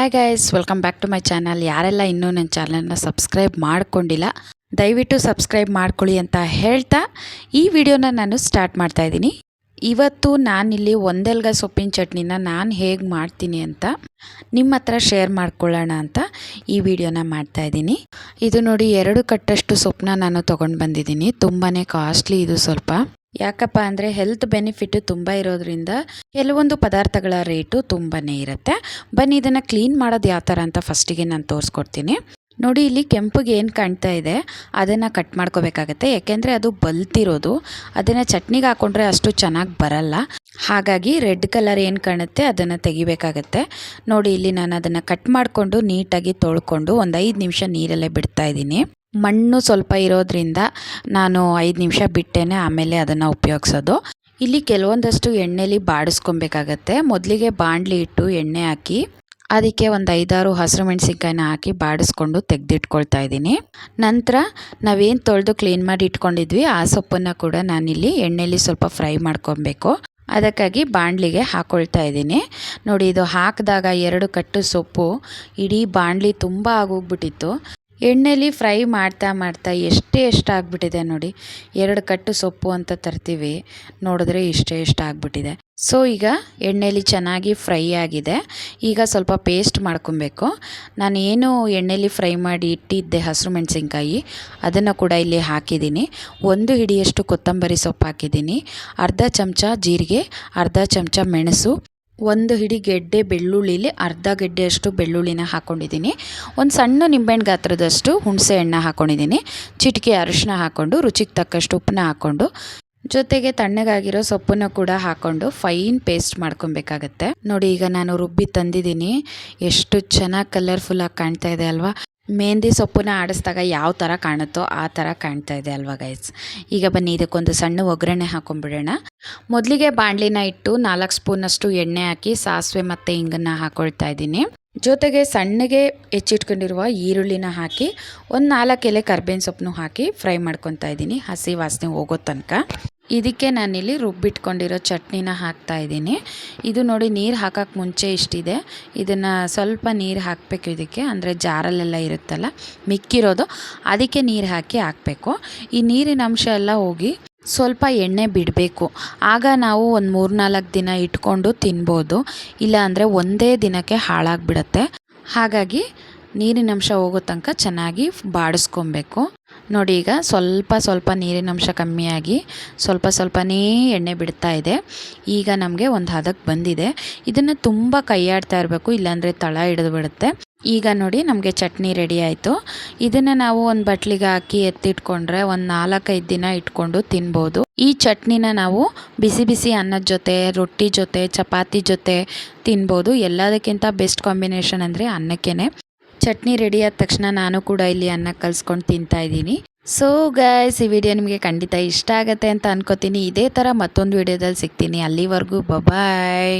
Hi guys welcome back to my channel ಯಾರೆಲ್ಲ ಇನ್ನೂ ನನ್ನ ಚಾನಲ್ನ ಸಬ್ಸ್ಕ್ರೈಬ್ ಮಾಡ್ಕೊಂಡಿಲ್ಲ, ದಯವಿಟ್ಟು ಸಬ್ಸ್ಕ್ರೈಬ್ ಮಾಡ್ಕೊಳ್ಳಿ ಅಂತ ಹೇಳ್ತಾ ಈ ವಿಡಿಯೋನ ನಾನು ಸ್ಟಾರ್ಟ್ ಮಾಡ್ತಾ ಇದ್ದೀನಿ. ಇವತ್ತು ನಾನಿಲ್ಲಿ ಒಂದೆಲ್ಗ ಸೊಪ್ಪಿನ ಚಟ್ನಿನ ನಾನು ಹೇಗೆ ಮಾಡ್ತೀನಿ ಅಂತ ನಿಮ್ಮ ಹತ್ರ ಶೇರ್ ಮಾಡ್ಕೊಳ್ಳೋಣ ಅಂತ ಈ ವಿಡಿಯೋನ ಮಾಡ್ತಾ ಇದ್ದೀನಿ. ಇದು ನೋಡಿ ಎರಡು ಕಟ್ಟಷ್ಟು ಸೊಪ್ಪನ್ನ ನಾನು ತೊಗೊಂಡು ಬಂದಿದ್ದೀನಿ. ತುಂಬಾ ಕಾಸ್ಟ್ಲಿ ಇದು ಸ್ವಲ್ಪ. ಯಾಕಪ್ಪ ಅಂದರೆ ಹೆಲ್ತ್ ಬೆನಿಫಿಟ್ ತುಂಬ ಇರೋದ್ರಿಂದ ಕೆಲವೊಂದು ಪದಾರ್ಥಗಳ ರೇಟು ತುಂಬಾ ಇರುತ್ತೆ. ಬನ್ನಿ ಇದನ್ನು ಕ್ಲೀನ್ ಮಾಡೋದು ಯಾವ ಥರ ಅಂತ ಫಸ್ಟಿಗೆ ನಾನು ತೋರಿಸ್ಕೊಡ್ತೀನಿ. ನೋಡಿ ಇಲ್ಲಿ ಕೆಂಪಗೆ ಏನು ಕಾಣ್ತಾ ಇದೆ? ಅದನ್ನು ಕಟ್ ಮಾಡ್ಕೋಬೇಕಾಗತ್ತೆ. ಯಾಕೆಂದರೆ ಅದು ಬಲ್ತಿರೋದು. ಅದನ್ನು ಚಟ್ನಿಗೆ ಹಾಕ್ಕೊಂಡ್ರೆ ಅಷ್ಟು ಚೆನ್ನಾಗಿ ಬರಲ್ಲ. ಹಾಗಾಗಿ ರೆಡ್ ಕಲರ್ ಏನು ಕಾಣುತ್ತೆ ಅದನ್ನು ತೆಗಿಬೇಕಾಗತ್ತೆ. ನೋಡಿ ಇಲ್ಲಿ ನಾನು ಅದನ್ನು ಕಟ್ ಮಾಡಿಕೊಂಡು ನೀಟಾಗಿ ತೊಳ್ಕೊಂಡು ಒಂದು ಐದು ನಿಮಿಷ ನೀರಲ್ಲೇ ಬಿಡ್ತಾ ಇದ್ದೀನಿ. ಮಣ್ಣು ಸ್ವಲ್ಪ ಇರೋದ್ರಿಂದ ನಾನು ಐದು ನಿಮಿಷ ಬಿಟ್ಟೇನೆ ಆಮೇಲೆ ಅದನ್ನು ಉಪಯೋಗಿಸೋದು. ಇಲ್ಲಿ ಕೆಲವೊಂದಷ್ಟು ಎಣ್ಣೆಲಿ ಬಾಡಿಸ್ಕೊಬೇಕಾಗತ್ತೆ. ಮೊದಲಿಗೆ ಬಾಣಲಿ ಇಟ್ಟು ಎಣ್ಣೆ ಹಾಕಿ, ಅದಕ್ಕೆ ಒಂದು ಐದಾರು ಹಸಿರು ಮೆಣಸಿನ್ಕಾಯಿನ ಹಾಕಿ ಬಾಡಿಸ್ಕೊಂಡು ತೆಗೆದಿಟ್ಕೊಳ್ತಾ ಇದ್ದೀನಿ. ನಂತರ ನಾವೇನು ತೊಳೆದು ಕ್ಲೀನ್ ಮಾಡಿ ಇಟ್ಕೊಂಡಿದ್ವಿ, ಆ ಸೊಪ್ಪನ್ನು ಕೂಡ ನಾನಿಲ್ಲಿ ಎಣ್ಣೆಲಿ ಸ್ವಲ್ಪ ಫ್ರೈ ಮಾಡ್ಕೊಬೇಕು. ಅದಕ್ಕಾಗಿ ಬಾಣಲಿಗೆ ಹಾಕ್ಕೊಳ್ತಾ ಇದ್ದೀನಿ. ನೋಡಿ, ಇದು ಹಾಕಿದಾಗ ಎರಡು ಕಟ್ಟು ಸೊಪ್ಪು, ಇಡೀ ಬಾಣಲಿ ತುಂಬ ಆಗೋಗ್ಬಿಟ್ಟಿತ್ತು. ಎಣ್ಣೆಲಿ ಫ್ರೈ ಮಾಡ್ತಾ ಮಾಡ್ತಾ ಎಷ್ಟೇ ಎಷ್ಟು ಆಗಿಬಿಟ್ಟಿದೆ ನೋಡಿ. ಎರಡು ಕಟ್ಟು ಸೊಪ್ಪು ಅಂತ ತರ್ತೀವಿ. ನೋಡಿದ್ರೆ ಇಷ್ಟೇ ಎಷ್ಟು ಆಗಿಬಿಟ್ಟಿದೆ. ಸೊ ಈಗ ಎಣ್ಣೆಲಿ ಚೆನ್ನಾಗಿ ಫ್ರೈ ಆಗಿದೆ. ಈಗ ಸ್ವಲ್ಪ ಪೇಸ್ಟ್ ಮಾಡ್ಕೊಬೇಕು. ನಾನು ಏನು ಎಣ್ಣೆಲಿ ಫ್ರೈ ಮಾಡಿ ಇಟ್ಟಿದ್ದೆ ಹಸಿರು ಮೆಣಸಿನ್ಕಾಯಿ, ಅದನ್ನು ಕೂಡ ಇಲ್ಲಿ ಹಾಕಿದ್ದೀನಿ. ಒಂದು ಹಿಡಿಯಷ್ಟು ಕೊತ್ತಂಬರಿ ಸೊಪ್ಪು ಹಾಕಿದ್ದೀನಿ. ಅರ್ಧ ಚಮಚ ಜೀರಿಗೆ, ಅರ್ಧ ಚಮಚ ಮೆಣಸು ಒಂದು ಹಿಡಿ ಗೆಡ್ಡೆ ಬೆಳ್ಳುಳ್ಳಿಲಿ ಅರ್ಧ ಗೆಡ್ಡೆಯಷ್ಟು ಬೆಳ್ಳುಳ್ಳಿನ ಹಾಕ್ಕೊಂಡಿದ್ದೀನಿ ಒಂದು ಸಣ್ಣ ನಿಂಬೆಹಣ್ಣು ಗಾತ್ರದಷ್ಟು ಹುಣಸೆ ಹಣ್ಣು ಹಾಕ್ಕೊಂಡಿದ್ದೀನಿ ಚಿಟಿಕೆ ಅರಿಶಿನ ಹಾಕ್ಕೊಂಡು ರುಚಿಗೆ ತಕ್ಕಷ್ಟು ಉಪ್ಪನ್ನ ಹಾಕ್ಕೊಂಡು ಜೊತೆಗೆ ತಣ್ಣಗಾಗಿರೋ ಸೊಪ್ಪನ್ನು ಕೂಡ ಹಾಕ್ಕೊಂಡು ಫೈನ್ ಪೇಸ್ಟ್ ಮಾಡ್ಕೊಬೇಕಾಗತ್ತೆ. ನೋಡಿ, ಈಗ ನಾನು ರುಬ್ಬಿ ತಂದಿದ್ದೀನಿ. ಎಷ್ಟು ಚೆನ್ನಾಗಿ ಕಲರ್ಫುಲ್ಲಾಗಿ ಕಾಣ್ತಾ ಇದೆ ಅಲ್ವಾ? ಮೆಹಂದಿ ಸೊಪ್ಪನ್ನ ಆಡಿಸಿದಾಗ ಯಾವ ಥರ ಕಾಣುತ್ತೋ ಆ ಥರ ಕಾಣ್ತಾ ಇದೆ ಅಲ್ವಾ ಗೈಸ್ ಈಗ ಬನ್ನಿ, ಇದಕ್ಕೊಂದು ಸಣ್ಣ ಒಗ್ಗರಣೆ ಹಾಕೊಂಡ್ಬಿಡೋಣ. ಮೊದಲಿಗೆ ಬಾಣಲಿನ ಇಟ್ಟು ನಾಲ್ಕು ಸ್ಪೂನಷ್ಟು ಎಣ್ಣೆ ಹಾಕಿ ಸಾಸಿವೆ ಮತ್ತು ಹಿಂಗನ್ನು ಹಾಕೊಳ್ತಾ ಇದ್ದೀನಿ. ಜೊತೆಗೆ ಸಣ್ಣಗೆ ಹೆಚ್ಚಿಟ್ಕೊಂಡಿರುವ ಈರುಳ್ಳಿನ ಹಾಕಿ ಒಂದು ನಾಲ್ಕು ಎಲೆ ಕರ್ಬೇವಿನ ಸೊಪ್ಪನ್ನು ಹಾಕಿ ಫ್ರೈ ಮಾಡ್ಕೊತಾ ಇದ್ದೀನಿ. ಹಸಿ ವಾಸನೆ ಹೋಗೋ ತನಕ. ಇದಕ್ಕೆ ನಾನಿಲ್ಲಿ ರುಬ್ಬಿಟ್ಕೊಂಡಿರೋ ಚಟ್ನಿನ ಹಾಕ್ತಾ ಇದ್ದೀನಿ. ಇದು ನೋಡಿ ನೀರು ಹಾಕೋಕ್ಕೆ ಮುಂಚೆ ಇಷ್ಟಿದೆ. ಇದನ್ನು ಸ್ವಲ್ಪ ನೀರು ಹಾಕಬೇಕು ಇದಕ್ಕೆ. ಅಂದರೆ ಜಾರಲ್ಲೆಲ್ಲ ಇರುತ್ತಲ್ಲ, ಮಿಕ್ಕಿರೋದು, ಅದಕ್ಕೆ ನೀರು ಹಾಕಿ ಹಾಕಬೇಕು. ಈ ನೀರಿನ ಅಂಶ ಎಲ್ಲ ಹೋಗಿ ಸ್ವಲ್ಪ ಎಣ್ಣೆ ಬಿಡಬೇಕು. ಆಗ ನಾವು ಒಂದು ಮೂರು ನಾಲ್ಕು ದಿನ ಇಟ್ಕೊಂಡು ತಿನ್ಬೋದು. ಇಲ್ಲ ಅಂದರೆ ಒಂದೇ ದಿನಕ್ಕೆ ಹಾಳಾಗಿಬಿಡತ್ತೆ. ಹಾಗಾಗಿ ನೀರಿನ ಅಂಶ ಹೋಗೋ ತನಕ ಚೆನ್ನಾಗಿ ಬಾಡಿಸ್ಕೊಬೇಕು. ನೋಡಿ ಈಗ ಸ್ವಲ್ಪ ಸ್ವಲ್ಪ ನೀರಿನ ಅಂಶ ಕಮ್ಮಿಯಾಗಿ ಸ್ವಲ್ಪ ಸ್ವಲ್ಪನೇ ಎಣ್ಣೆ ಬಿಡ್ತಾ ಇದೆ. ಈಗ ನಮಗೆ ಒಂದು ಹದಕ್ಕೆ ಬಂದಿದೆ. ಇದನ್ನು ತುಂಬ ಕೈಯಾಡ್ತಾ ಇರಬೇಕು, ಇಲ್ಲಾಂದರೆ ತಳ ಹಿಡಿದು ಬಿಡುತ್ತೆ. ಈಗ ನೋಡಿ ನಮಗೆ ಚಟ್ನಿ ರೆಡಿ ಆಯಿತು. ಇದನ್ನು ನಾವು ಒಂದು ಬಟ್ಲಿಗೆ ಹಾಕಿ ಎತ್ತಿಟ್ಕೊಂಡ್ರೆ ಒಂದು ನಾಲ್ಕೈದು ದಿನ ಇಟ್ಕೊಂಡು ತಿನ್ಬೋದು. ಈ ಚಟ್ನಿನ ನಾವು ಬಿಸಿ ಬಿಸಿ ಅನ್ನದ ಜೊತೆ, ರೊಟ್ಟಿ ಜೊತೆ, ಚಪಾತಿ ಜೊತೆ ತಿನ್ಬೋದು. ಎಲ್ಲದಕ್ಕಿಂತ ಬೆಸ್ಟ್ ಕಾಂಬಿನೇಷನ್ ಅಂದರೆ ಅನ್ನಕ್ಕೇ ಚಟ್ನಿ ರೆಡಿ ಆದ ತಕ್ಷಣ ನಾನು ಕೂಡ ಇಲ್ಲಿ ಅನ್ನ ಕಲ್ಸ್ಕೊಂಡು ತಿಂತಾ ಇದ್ದೀನಿ. ಸೊ ಗೈಸ್ ಈ ವಿಡಿಯೋ ನಿಮಗೆ ಖಂಡಿತ ಇಷ್ಟ ಆಗುತ್ತೆ ಅಂತ ಅನ್ಕೋತೀನಿ. ಇದೇ ಥರ ಮತ್ತೊಂದು ವಿಡಿಯೋದಲ್ಲಿ ಸಿಗ್ತೀನಿ. ಅಲ್ಲಿವರೆಗೂ ಬಬಾಯ್